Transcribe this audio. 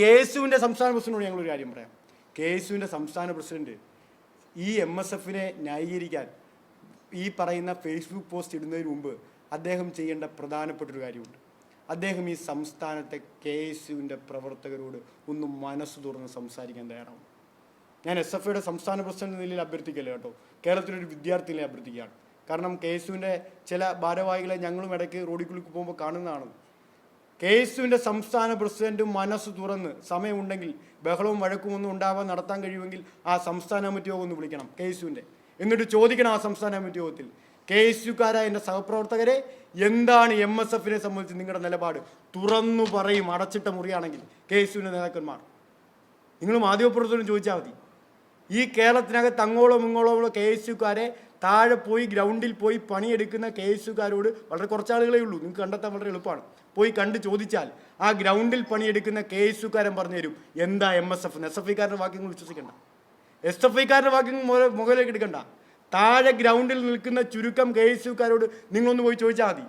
K S യുവിന്റെ സംസ്ഥാന പ്രസിഡന്റിനോട് ഞങ്ങളൊരു കാര്യം പറയാം. കേസുവിന്റെ സംസ്ഥാന പ്രസിഡന്റ് ഈ എം എസ് എഫിനെ ന്യായീകരിക്കാൻ ഈ പറയുന്ന ഫേസ്ബുക്ക് പോസ്റ്റ് ഇടുന്നതിന് മുമ്പ് അദ്ദേഹം ചെയ്യേണ്ട പ്രധാനപ്പെട്ടൊരു കാര്യമുണ്ട്. അദ്ദേഹം ഈ സംസ്ഥാനത്തെ കെ എസ് യുവിന്റെ പ്രവർത്തകരോട് ഒന്ന് മനസ്സ് തുറന്ന് സംസാരിക്കാൻ തയ്യാറാവും ഞാൻ എസ് എഫ് ഐയുടെ സംസ്ഥാന പ്രസിഡന്റ് നിലയിൽ അഭ്യർത്ഥിക്കല്ലേ കേട്ടോ? കേരളത്തിലൊരു വിദ്യാർത്ഥികളെ അഭ്യർത്ഥിക്കുകയാണ്. കാരണം കെ എസ് യുവിന്റെ ചില ഭാരവാഹികളെ ഞങ്ങളും ഇടയ്ക്ക് കൂടി പോകുമ്പോൾ കാണുന്നതാണ്. കെ എസ് യുവിന്റെ സംസ്ഥാന പ്രസിഡന്റും മനസ്സ് തുറന്ന് സമയമുണ്ടെങ്കിൽ ബഹളവും വഴക്കും ഒന്നും ഉണ്ടാവാൻ നടത്താൻ കഴിയുമെങ്കിൽ ആ സംസ്ഥാന കമ്മിറ്റി യോഗം ഒന്ന് വിളിക്കണം കെ എന്നിട്ട് ചോദിക്കണം ആ സംസ്ഥാന കമ്മിറ്റി യോഗത്തിൽ കെ എസ് യുക്കാരായ എന്റെ സഹപ്രവർത്തകരെ എന്താണ് എം എസ് എഫിനെ സംബന്ധിച്ച് നിങ്ങളുടെ നിലപാട്? തുറന്നു പറയും അടച്ചിട്ട മുറിയാണെങ്കിൽ കെ എസ് യുവിന്റെ നേതാക്കന്മാർ നിങ്ങൾ മാധ്യമപ്രവർത്തനം ചോദിച്ചാൽ മതി. ഈ കേരളത്തിനകത്ത് അങ്ങോളം ഇങ്ങോളമുള്ള കെ എസ് യുക്കാരെ താഴെ പോയി ഗ്രൗണ്ടിൽ പോയി പണിയെടുക്കുന്ന കെ എസ് യുക്കാരോട് വളരെ കുറച്ച് ആളുകളേ ഉള്ളൂ. നിങ്ങൾക്ക് കണ്ടെത്താൻ വളരെ എളുപ്പമാണ്. പോയി കണ്ട് ചോദിച്ചാൽ ആ ഗ്രൗണ്ടിൽ പണിയെടുക്കുന്ന കെ എസ് യുക്കാരൻ പറഞ്ഞു തരും എന്താ M S F S F ഐക്കാരുടെ വാക്യങ്ങൾ വിശ്വസിക്കണ്ട. എസ് എഫ് ഐക്കാരുടെ വാക്യങ്ങൾ മുക- മുകളിലേക്ക് എടുക്കണ്ട. താഴെ ഗ്രൗണ്ടിൽ നിൽക്കുന്ന ചുരുക്കം കെ എസ് യുക്കാരോട് നിങ്ങളൊന്ന് പോയി ചോദിച്ചാൽ മതി.